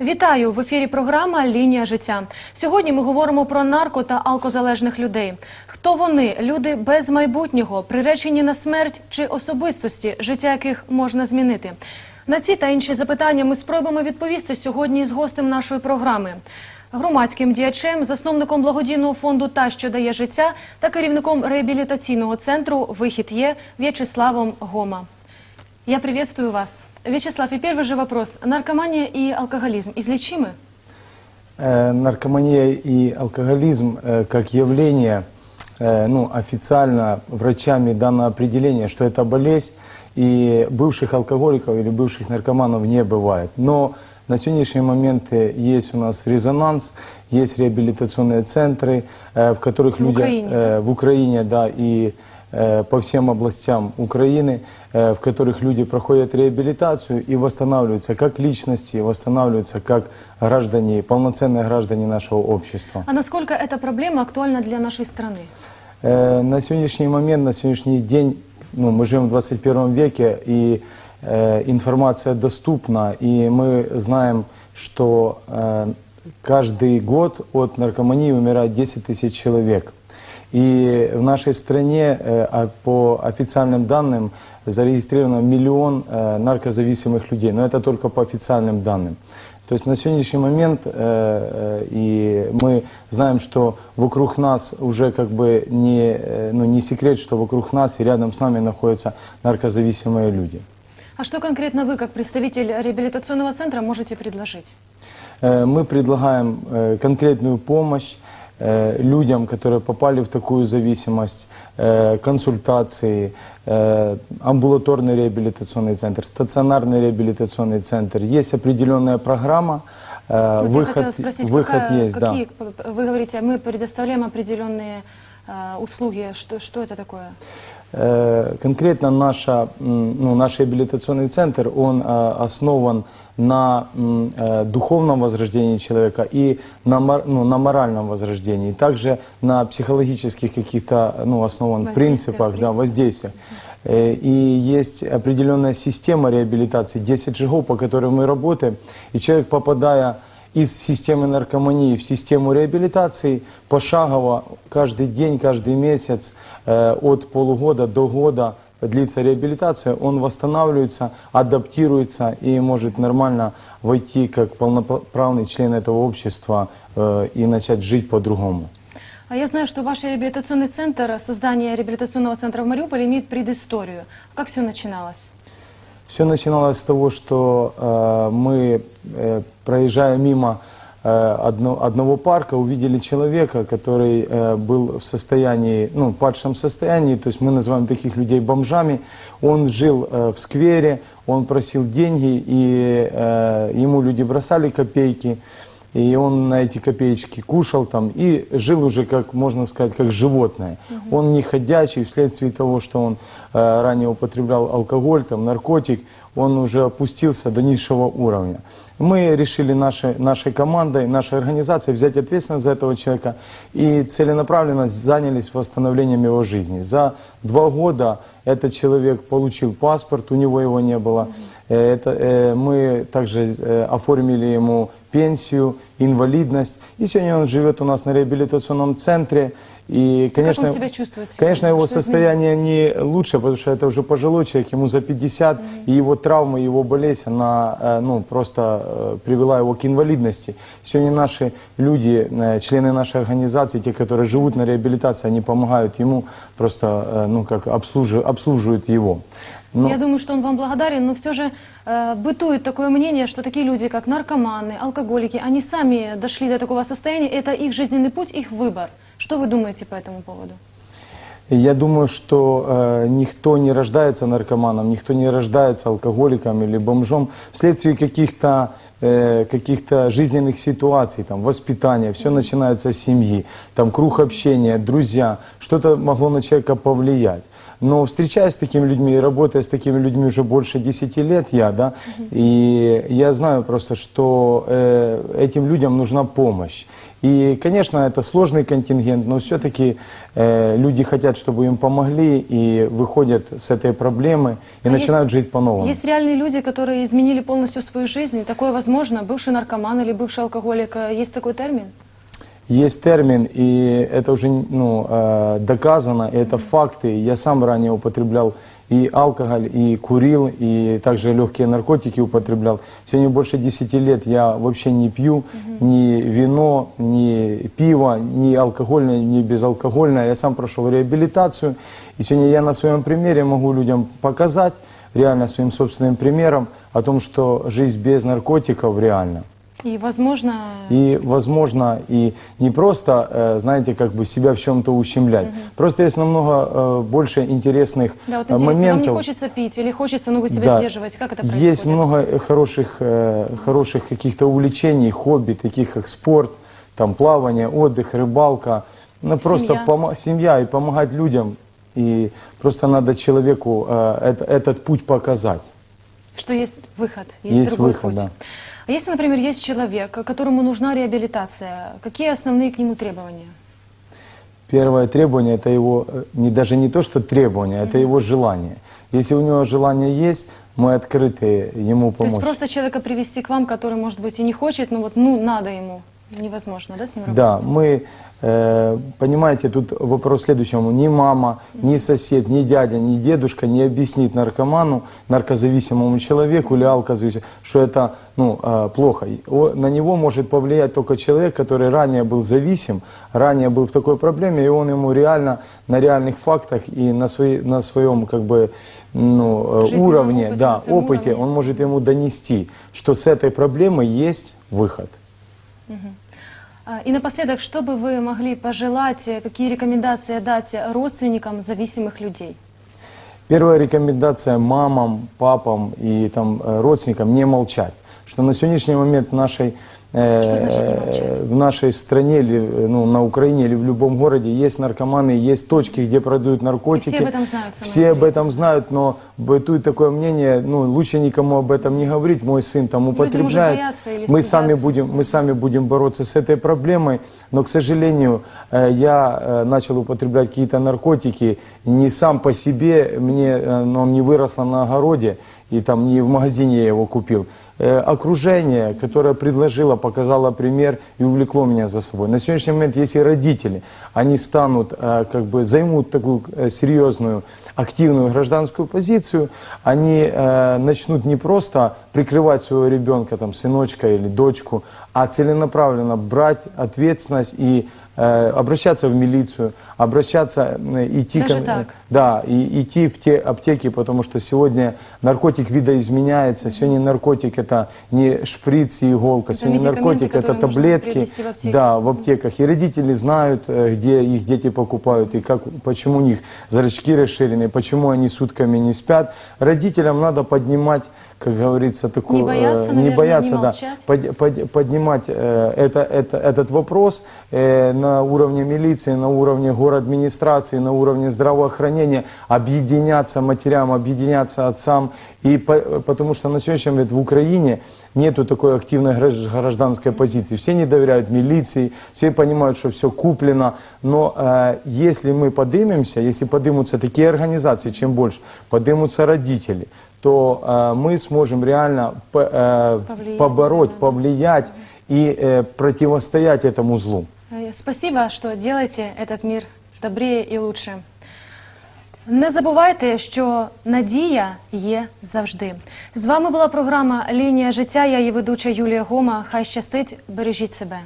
Вітаю в ефірі. Програма Лінія життя. Сьогодні ми говоримо про нарко та алкозалежних людей. Хто вони? Люди без майбутнього, приречені на смерть чи особистості, життя яких можна змінити. На ці та інші запитання ми спробуємо відповісти сьогодні з гостем нашої програми. Громадським діячем, засновником благодійного фонду Та, що дає життя та керівником реабілітаційного центру Вихід є В'ячеславом Гома. Я приветствую вас. Вячеслав, и первый же вопрос. Наркомания и алкоголизм излечимы? Э, Наркомания и алкоголизм э, как явление, э, ну, официально врачами дано определение, что это болезнь, и бывших алкоголиков или бывших наркоманов не бывает. Но на сегодняшний момент есть у нас резонанс, есть реабилитационные центры, в которых В люди Украине, в Украине, да, и по всем областям Украины, э, в которых люди проходят реабилитацию и восстанавливаются как личности, восстанавливаются как граждане, полноценные граждане нашего общества. А насколько эта проблема актуальна для нашей страны? Э, На сегодняшний момент, на сегодняшний день, ну, мы живем в 21 веке, и э, информация доступна, и мы знаем, что э, каждый год от наркомании умирает 10 тысяч человек. И в нашей стране, э, а по официальным данным, зарегистрировано миллион э, наркозависимых людей, но это только по официальным данным. То есть на сегодняшний момент э, и мы знаем, что вокруг нас уже как бы не, ну, не секрет, что вокруг нас и рядом с нами находятся наркозависимые люди. А что конкретно вы, как представитель реабилитационного центра, можете предложить? Мы предлагаем конкретную помощь людям, которые попали в такую зависимость, э, консультации, э, амбулаторный реабилитационный центр, стационарный реабилитационный центр. Есть определенная программа, э, Вот выход, спросить, выход какая- есть, да. какие, п- вы говорите, мы предоставляем определенные э, услуги. Что, что это такое? Э, Конкретно наша, ну, наш реабилитационный центр, он э, основан на э, духовном возрождении человека и на, ну, на моральном возрождении, также на психологических каких-то ну, основан принципах, да. Э, И есть определенная система реабилитации, 10 шагов, по которым мы работаем, и человек, попадая из системы наркомании в систему реабилитации пошагово каждый день, каждый месяц э, от полугода до года длится реабилитация, он восстанавливается, адаптируется и может нормально войти как полноправный член этого общества э, и начать жить по-другому. А я знаю, что ваш реабилитационный центр, создание реабилитационного центра в Мариуполе имеет предысторию. Как все начиналось? Все начиналось с того, что э, мы, э, проезжая мимо э, одно- одного парка, увидели человека, который э, был в состоянии, ну, падшем состоянии, то есть мы называем таких людей бомжами. Он жил э, в сквере, он просил деньги, и э, ему люди бросали копейки. И он на эти копеечки кушал там и жил уже, как можно сказать, как животное. Он не ходячий вследствие того, что он э, ранее употреблял алкоголь, там, наркотик, он уже опустился до низшего уровня. Мы решили нашей, нашей командой, нашей организацией взять ответственность за этого человека и целенаправленно занялись восстановлением его жизни. За два года этот человек получил паспорт, у него его не было. Э, Это, э, мы также э, оформили ему пенсию, инвалидность. И сегодня он живет у нас на реабилитационном центре. И, конечно, он себя чувствует сегодня? Конечно, его Что состояние не лучше, потому что это уже пожилой человек, ему за 50, и его травма, его болезнь, она э, ну, просто э, привела его к инвалидности. Сегодня наши люди, э, члены нашей организации, те, которые живут на реабилитации, они помогают ему, просто ну, как обслуживают, обслуживают его. Но- Я думаю, что он вам благодарен, но все же э, бытует такое мнение, что такие люди, как наркоманы, алкоголики, они сами дошли до такого состояния, это их жизненный путь, их выбор. Что вы думаете по этому поводу? Я думаю, что э, никто не рождается наркоманом, никто не рождается алкоголиком или бомжом вследствие каких-то э, каких-то жизненных ситуаций, там, воспитания, все начинается с семьи, там, круг общения, друзья, что-то могло на человека повлиять. Но встречаясь с такими людьми и работая с такими людьми уже больше 10 лет, я, да, и я знаю просто, что э, этим людям нужна помощь. И, конечно, это сложный контингент, но все-таки э, люди хотят, чтобы им помогли, и выходят с этой проблемы и А начинают жить по-новому. Есть реальные люди, которые изменили полностью свою жизнь. Такое возможно. Бывший наркоман или бывший алкоголик. Э, Есть такой термин? Есть термин, и это уже ну, э, доказано, это факты. Я сам ранее употреблял и алкоголь, и курил, и также легкие наркотики употреблял. Сегодня больше 10 лет я вообще не пью ни вино, ни пиво, ни алкогольное, ни безалкогольное. Я сам прошел реабилитацию, и сегодня я на своем примере могу людям показать, реально своим собственным примером, о том, что жизнь без наркотиков реальна. И, возможно, И, возможно, и не просто, э, знаете, как бы себя в чем-то ущемлять. Просто есть намного э, больше интересных да, вот э, интересно, вам не моментов. хочется пить или хочется, но вы себя Да. сдерживаете. Как это происходит? Есть много хороших, хороших каких-то увлечений, хобби, таких как спорт, там плавание, отдых, рыбалка. Ну, просто Семья. помо- семья и помогать людям. И просто надо человеку э, это- этот путь показать. Что есть выход, есть, Есть другой выход, путь. да. А если, например, есть человек, которому нужна реабилитация, какие основные к нему требования? Первое требование это его, э, не, даже не то, что требование, это его желание. Если у него желание есть, мы открыты ему То есть помочь. просто человека привести к вам, который, может быть, и не хочет, но вот, ну, надо ему. Невозможно, да, с ним работать? Да, мы, э, понимаете, тут вопрос следующему. Ни мама, ни сосед, ни дядя, ни дедушка не объяснит наркоману, наркозависимому человеку или алкозависимому, что это ну, э, плохо. О- На него может повлиять только человек, который ранее был зависим, ранее был в такой проблеме, и он ему реально на реальных фактах и на, своей, на своем как бы, ну, э, уровне, опыте, да, опыте, уровне. он может ему донести, что с этой проблемой есть выход. А, И напоследок, что бы вы могли пожелать, э, какие рекомендации дать родственникам зависимых людей? Первая рекомендация мамам, папам и там, э, родственникам не молчать. Что на сегодняшний момент в нашей, э, в нашей стране, или, ну, на Украине или в любом городе есть наркоманы, есть точки, где продают наркотики. И все об этом знают, Все об этом знают, но бытует такое мнение, ну, лучше никому об этом не говорить. Мой сын там употребляет. Мы сами, будем, мы сами будем бороться с этой проблемой, но, к сожалению, э, я э, начал употреблять какие-то наркотики не сам по себе, мне, но он не выросло на огороде, и там не в магазине я его купил. Э, Окружение, которое предложило, показало пример и увлекло меня за собой. На сегодняшний момент, если родители, они станут, э, как бы займут такую э, серьезную, активную гражданскую позицию, они начнут не просто прикрывать своего ребенка, там, сыночка или дочку, а целенаправленно брать ответственность и обращаться в милицию, обращаться, э, идти, Даже так? да, и идти в те аптеки, потому что сегодня наркотик видоизменяется. Сегодня наркотик это не шприц и иголка, Это сегодня наркотик это таблетки. в. Да, в аптеках. И родители знают, э, где их дети покупают, и как, почему у них зрачки расширены, почему они сутками не спят. Родителям надо поднимать, как говорится, такую... Не бояться, э, наверное, бояться, не да, под- под- поднимать э, это, это, этот вопрос э, на уровне милиции, на уровне администрации, на уровне здравоохранения, объединяться матерям, объединяться отцам. И по- потому что на сегодняшний момент в Украине нету такой активной гражд- гражданской позиции. Все не доверяют милиции, все понимают, что все куплено. Но э, если мы подымемся, если подымутся такие организации, чем больше, подымутся родители, то э, мы сможем реально п- э, Повлиять, побороть, повлиять и э, противостоять этому злу. Э, Спасибо, що ділите этот мир добрее і лучше. Не забувайте, що надія є завжди. З вами була програма Лінія життя. Я її ведуча Юлія Гома. Хай щастить, бережіть себе.